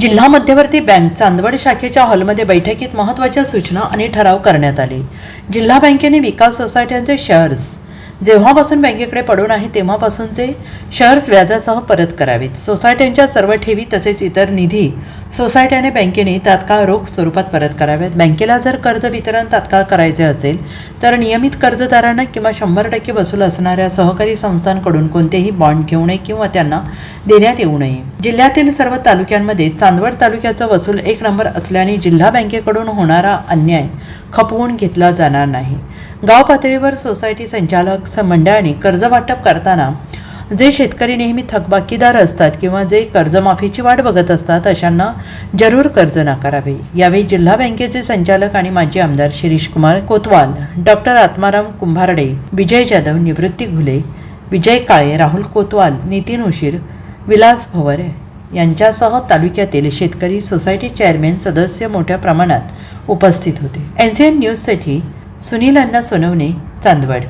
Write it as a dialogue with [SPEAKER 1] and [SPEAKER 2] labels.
[SPEAKER 1] जिल्हा मध्यवर्ती बँक चांदवड शाखेच्या हॉलमध्ये बैठकीत महत्त्वाच्या सूचना आणि ठराव करण्यात आले. जिल्हा बँकेने विकास सोसायट्यांचे शेअर्स जेव्हापासून बँकेकडे पडून आहे तेव्हापासूनचे शेअर्स व्याजासह परत करावेत. सोसायट्यांच्या सर्व ठेवी तसेच इतर निधी सोसायट्याने बँकेने तात्काळ रोख स्वरूपात परत कराव्यात बँकेला जर कर्ज वितरण तात्काळ करायचे असेल तर नियमित कर्जदारांना किंवा शंभर टक्के वसूल असणाऱ्या सहकारी संस्थांकडून कोणतेही बॉन्ड घेऊ नये किंवा त्यांना देण्यात येऊ नये. जिल्ह्यातील सर्व तालुक्यांमध्ये चांदवड तालुक्याचा वसूल एक नंबर असल्याने जिल्हा बँकेकडून होणारा अन्याय खपवून घेतला जाणार नाही. गाव पातळीवर सोसायटी संचालक मंडळाने कर्ज वाटप करताना जे शेतकरी नेहमी थकबाकीदार असतात किंवा जे कर्जमाफीची वाट बघत असतात अशांना जरूर कर्ज नाकारावे. यावेळी जिल्हा बँकेचे संचालक आणि माजी आमदार शिरीष कुमार कोतवाल डॉक्टर आत्माराम कुंभारडे विजय जाधव निवृत्ती घुले विजय काळे राहुल कोतवाल नितीन उशीर विलास भवर यांच्यासह तालुक्यातील शेतकरी सोसायटी चेअरमॅन सदस्य मोठ्या प्रमाणात उपस्थित होते. एन सी एन न्यूजसाठी सुनीलांना सोनवणे चांदवड.